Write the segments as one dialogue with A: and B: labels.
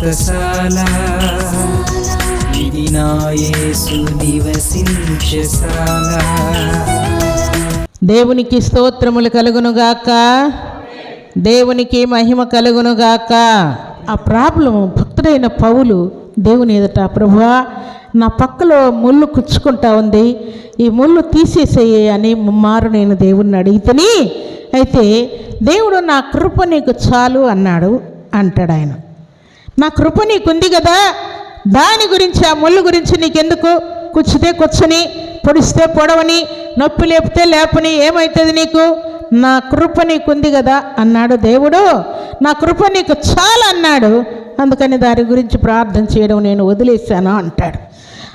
A: వ్రతశాల ఇది నివసించశాల
B: దేవునికి స్తోత్రములు కలుగునుగాక దేవునికి మహిమ కలుగునుగాక ఆ ప్రాబ్లం భక్తుడైన పౌలు దేవుని ఎదుట ప్రభువా నా పక్కలో ముళ్ళు కుచ్చుకుంటా ఉంది. ఈ ముళ్ళు తీసేసేయే అని మారు నేను దేవుణ్ణి అడిగితేని అయితే దేవుడు నా కృప నీకు చాలు అన్నాడు. అంటాడు ఆయన నా కృప నీకుంది కదా. దాని గురించి ఆ ముళ్ళు గురించి నీకెందుకు? కూర్చుతే కూర్చొని పొడిస్తే పొడవని నొప్పి లేపితే లేపని ఏమవుతుంది నీకు? నా కృప నీకుంది కదా అన్నాడు దేవుడు. నా కృప నీకు చాలా అన్నాడు. అందుకని దాని గురించి ప్రార్థన చేయడం నేను వదిలేశాను అంటాడు.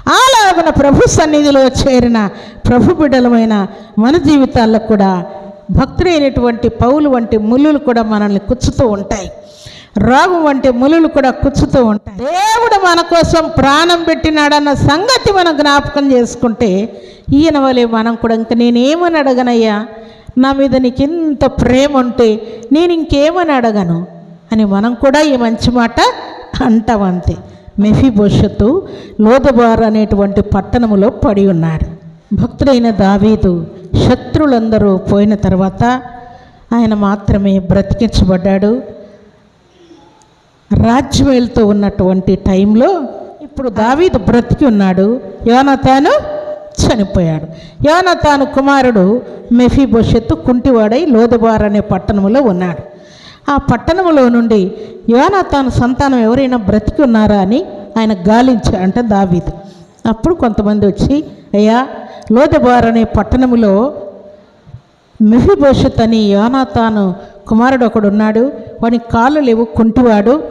B: అలాగున ప్రభు సన్నిధిలో చేరిన ప్రభు బిడ్డలమైన మన జీవితాల్లో కూడా భక్తులైనటువంటి పౌలు వంటి ముళ్ళులు కూడా మనల్ని కుచ్చుతూ ఉంటాయి. రోగం వంటి ములులు కూడా కుచ్చుతూ ఉంటాయి. దేవుడు మన కోసం ప్రాణం పెట్టినాడన్న సంగతి మనం జ్ఞాపకం చేసుకుంటే ఈయన వలె మనం కూడా ఇంక నేనేమని అడగనయ్యా? నా మీద నీకు ఇంత ప్రేమ ఉంటే నేను ఇంకేమని అడగను? అని మనం కూడా ఈ మంచి మాట అంటాం అంతే. మెఫీ భవిష్యత్తు లోదబార్ అనేటువంటి పట్టణములో పడి ఉన్నాడు భక్తుడైన దావీదు శత్రులందరూ పోయిన తర్వాత ఆయన మాత్రమే బ్రతికించబడ్డాడు. రాజ్యం వెళ్తూ ఉన్నటువంటి టైంలో ఇప్పుడు దావీదు బ్రతికి ఉన్నాడు. యోనతాను చనిపోయాడు. యోనతాను కుమారుడు మెఫీభవిష్యత్తు కుంటివాడై లోదబార్ అనే పట్టణంలో ఉన్నాడు. ఆ పట్టణంలో నుండి యోనతాను సంతానం ఎవరైనా బ్రతికి ఉన్నారా అని ఆయన గాలించా అంటే దావీదు. అప్పుడు కొంతమంది వచ్చి అయ్యా లోదబార్ అనే పట్టణంలో మెఫిభవిష్యత్ అని యోనాతాను కుమారుడు ఒకడు ఉన్నాడు వాని కాళ్ళు లేవు కుంటివాడు.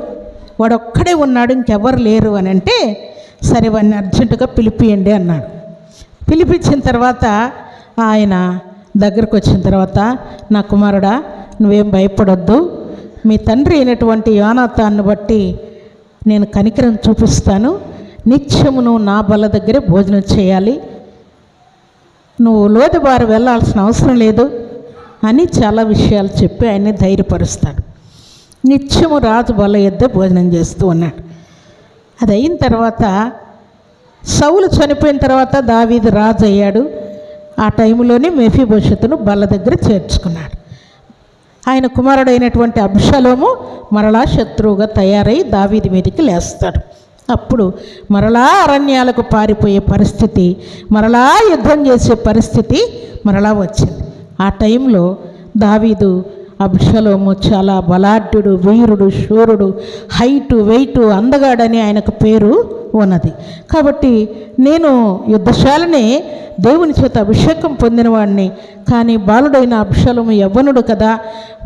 B: వాడు ఒక్కడే ఉన్నాడు ఇంకెవ్వరు లేరు అని అంటే సరే వాడిని అర్జెంటుగా పిలిపియండి అన్నాడు. పిలిపించిన తర్వాత ఆయన దగ్గరకు వచ్చిన తర్వాత నా కుమారుడా నువ్వేం భయపడొద్దు. మీ తండ్రి అయినటువంటి యోనాతాన్ని బట్టి నేను కనికరం చూపిస్తాను. నిత్యము నువ్వు నా బల్ల దగ్గరే భోజనం చేయాలి. నువ్వు లోతుబారు వెళ్ళాల్సిన అవసరం లేదు అని చాలా విషయాలు చెప్పి ఆయన్ని ధైర్యపరుస్తాడు. నిత్యము రాజు బల యొద్ద భోజనం చేస్తూ ఉన్నాడు. అది అయిన తర్వాత సౌలు చనిపోయిన తర్వాత దావీదు రాజు అయ్యాడు. ఆ టైంలోనే మెఫీ భవిష్యత్తును బల్ల దగ్గర చేర్చుకున్నాడు. ఆయన కుమారుడైనటువంటి అబ్షలోము మరలా శత్రువుగా తయారై దావీది మీదకి లేస్తాడు. అప్పుడు మరలా అరణ్యాలకు పారిపోయే పరిస్థితి మరలా యుద్ధం చేసే పరిస్థితి మరలా వచ్చింది. ఆ టైంలో దావీదు అబ్షలోము చాలా బలాఢ్యుడు వీరుడు శూరుడు హైటు వెయిటు అందగాడని ఆయనకు పేరు ఉన్నది. కాబట్టి నేను యుద్ధశాలనే దేవుని చేత అభిషేకం పొందినవాడిని కానీ బాలుడైన అభిషలము యవ్వనుడు కదా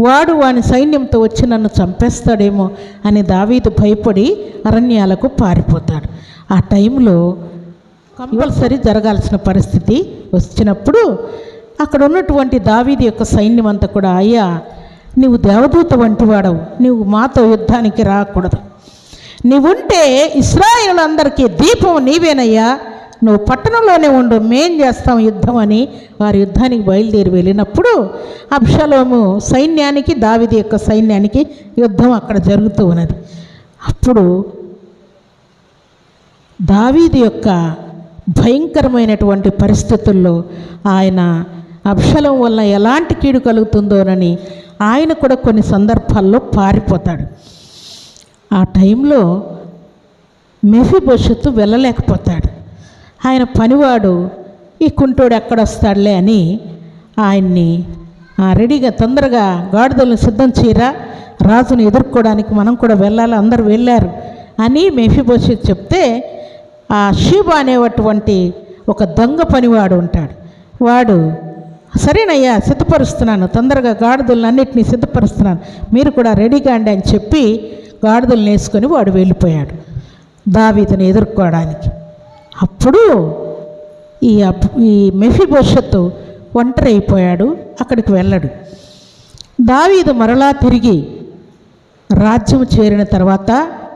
B: వాడు వాని సైన్యంతో వచ్చి నన్ను చంపేస్తాడేమో అని దావీదు భయపడి అరణ్యాలకు పారిపోతాడు. ఆ టైంలో కంపల్సరీ జరగాల్సిన పరిస్థితి వచ్చినప్పుడు అక్కడ ఉన్నటువంటి దావీది యొక్క సైన్యం అంతా కూడా అయ్యా నీవు దేవదూత వంటి వాడవు. నీవు మాతో యుద్ధానికి రాకూడదు. నీవుంటే ఇస్రాయేలందరికీ దీపం నీవేనయ్యా. నువ్వు పట్టణంలోనే ఉండు. మేం చేస్తాం యుద్ధం అని వారు యుద్ధానికి బయలుదేరి వెళ్ళినప్పుడు అబ్షలోము సైన్యానికి దావిది యొక్క సైన్యానికి యుద్ధం అక్కడ జరుగుతూ ఉన్నది. అప్పుడు దావీది యొక్క భయంకరమైనటువంటి పరిస్థితుల్లో ఆయన అబ్షలం వల్ల ఎలాంటి కీడు కలుగుతుందోనని ఆయన కూడా కొన్ని సందర్భాల్లో పారిపోతాడు. ఆ టైంలో మెఫిభవిష్యత్తు వెళ్ళలేకపోతాడు. ఆయన పనివాడు ఈ కుంటోడు ఎక్కడొస్తాడులే అని ఆయన్ని ఆ, రెడీగా తొందరగా గాడిదలను సిద్ధం చేయరా. రాజును ఎదుర్కోవడానికి మనం కూడా వెళ్ళాలి అందరు వెళ్ళారు అని మెఫిభవిష్యత్ చెప్తే ఆ షీబా అనేటువంటి ఒక దొంగ పనివాడు ఉంటాడు. వాడు సరేనయ్యా సిద్ధపరుస్తున్నాను. తొందరగా గాడిదలను అన్నిటినీ సిద్ధపరుస్తున్నాను. మీరు కూడా రెడీగా అండి అని చెప్పి గాడిదలను వేసుకొని వాడు వెళ్ళిపోయాడు. దావీదుని ఎదుర్కోవడానికి. అప్పుడు ఈ ఈ ఈ మెఫిభవిష్యత్తు ఒంటరి అయిపోయాడు అక్కడికి వెళ్ళడు. దావీదు మరలా తిరిగి రాజ్యం చేరిన తర్వాత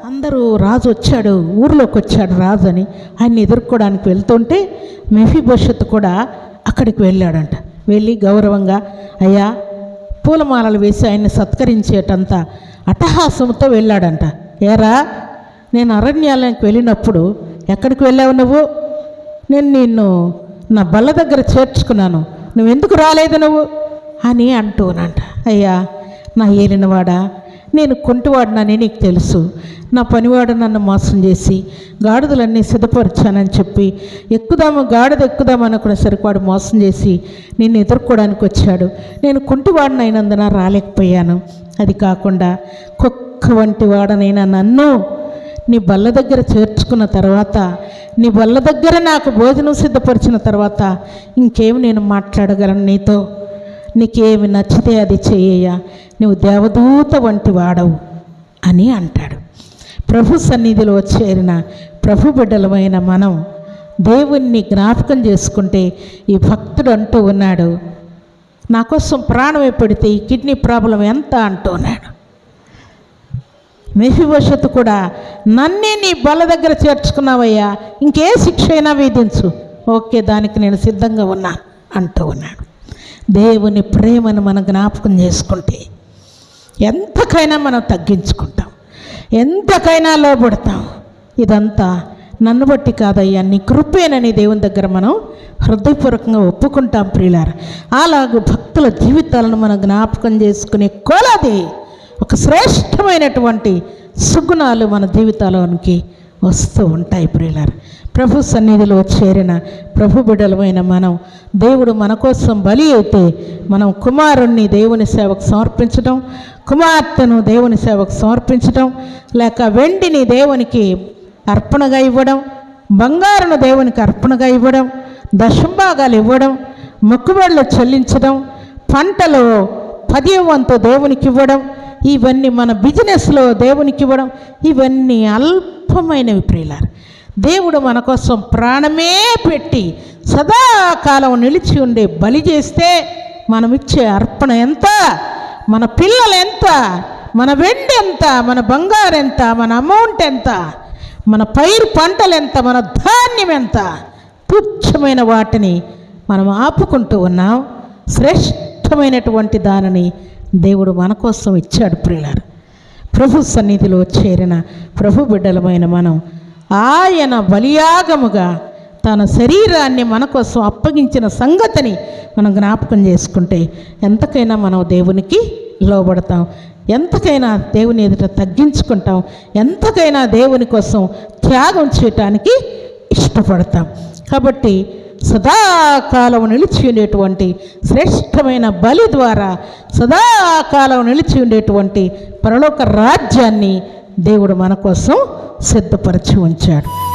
B: అందరూ రాజు వచ్చాడు ఊర్లోకి వచ్చాడు రాజు అని. ఆయన్ని ఎదుర్కోవడానికి వెళ్తుంటే మెఫీ భవిష్యత్తు కూడా అక్కడికి వెళ్ళాడంట. వెళ్ళి గౌరవంగా అయ్యా పూలమాలలు వేసి ఆయన్ని సత్కరించేటంత అట్టహాసంతో వెళ్ళాడంట. ఏరా నేను అరణ్యాలయానికి వెళ్ళినప్పుడు ఎక్కడికి వెళ్ళావు నువ్వు? నేను నిన్ను నా బల్ల దగ్గర చేర్చుకున్నాను. నువ్వెందుకు రాలేదు నువ్వు? అని అంటూనంట. అయ్యా నా ఏలినవాడా నేను కొంటివాడినని నీకు తెలుసు. నా పనివాడు నన్ను మోసం చేసి గాడిదలన్నీ సిద్ధపరిచానని చెప్పి ఎక్కుదాము గాడిద ఎక్కుదాము అనుకునేసరికి వాడు మోసం చేసి నిన్ను ఎదుర్కోవడానికి వచ్చాడు. నేను కుంటివాడిని అయినందున రాలేకపోయాను. అది కాకుండా కుక్క వంటి వాడనైనా నన్ను నీ బల్ల దగ్గర చేర్చుకున్న తర్వాత నీ బల్ల దగ్గర నాకు భోజనం సిద్ధపరిచిన తర్వాత ఇంకేమి నేను మాట్లాడగలను నీతో? నీకేమి నచ్చితే అది చేయ నువ్వు దేవదూత వంటి వాడవు అని అంటాడు. ప్రభు సన్నిధిలో చేరిన ప్రభు బిడ్డలమైన మనం దేవుణ్ణి జ్ఞాపకం చేసుకుంటే ఈ భక్తుడు అంటూ ఉన్నాడు నా కోసం ప్రాణమే పెడితే ఈ కిడ్నీ ప్రాబ్లం ఎంత? అంటూ ఉన్నాడు. మెఫిభవిష్యత్తు కూడా నన్నే నీ బల దగ్గర చేర్చుకున్నావయ్యా ఇంకే శిక్ష అయినా విధించు. ఓకే దానికి నేను సిద్ధంగా ఉన్నా అంటూ ఉన్నాడు. దేవుని ప్రేమను మనం జ్ఞాపకం చేసుకుంటే ఎంతకైనా మనం తగ్గించుకుంటాం. ఎంతకైనా లోబడతాం ఇదంతా నన్ను బట్టి కాదయ్యా. నీ కృపేనని దేవుని దగ్గర మనం హృదయపూర్వకంగా ఒప్పుకుంటాం ప్రియులారు. అలాగూ భక్తుల జీవితాలను మనం జ్ఞాపకం చేసుకునే కొలది ఒక శ్రేష్టమైనటువంటి సుగుణాలు మన జీవితాలోనికి వస్తూ ఉంటాయి ప్రియులారు. ప్రభు సన్నిధిలో చేరిన ప్రభు బిడలమైన మనం దేవుడు మన కోసం బలి అయితే మనం కుమారుణ్ణి దేవుని సేవకు సమర్పించడం కుమార్తెను దేవుని సేవకు సమర్పించడం లేక వెండిని దేవునికి అర్పణగా ఇవ్వడం బంగారును దేవునికి అర్పణగా ఇవ్వడం దశంభాగాలు ఇవ్వడం మొక్కుబడులు చెల్లించడం పంటలో పదివంతు దేవునికి ఇవ్వడం ఇవన్నీ మన బిజినెస్లో దేవునికి ఇవ్వడం ఇవన్నీ అల్పమైనవి ప్రియులారు. దేవుడు మన కోసం ప్రాణమే పెట్టి సదాకాలం నిలిచి ఉండే బలి చేస్తే మనం ఇచ్చే అర్పణ ఎంత? మన పిల్లలు ఎంత? మన వెండి ఎంత? మన బంగారు ఎంత? మన అమౌంట్ ఎంత? మన పైరు పంటలు ఎంత? మన ధాన్యం ఎంత? తుచ్చమైన వాటిని మనం ఆపుకుంటూ ఉన్నాం. శ్రేష్టమైనటువంటి దానిని దేవుడు మన కోసం ఇచ్చాడు ప్రియులారు. ప్రభు సన్నిధిలో చేరిన ప్రభు బిడ్డలమైన మనం ఆయన బలియాగముగా తన శరీరాన్ని మన కోసం అప్పగించిన సంగతిని మనం జ్ఞాపకం చేసుకుంటే ఎంతకైనా మనం దేవునికి లోబడతాం. ఎంతకైనా దేవుని ఎదుట తగ్గించుకుంటాం. ఎంతకైనా దేవుని కోసం త్యాగం చేయటానికి ఇష్టపడతాం. కాబట్టి సదాకాలం నిలిచి ఉండేటువంటి శ్రేష్టమైన బలి ద్వారా సదాకాలం నిలిచి ఉండేటువంటి పరలోక రాజ్యాన్ని దేవుడు మన కోసం సిద్ధపరిచి ఉంచాడు.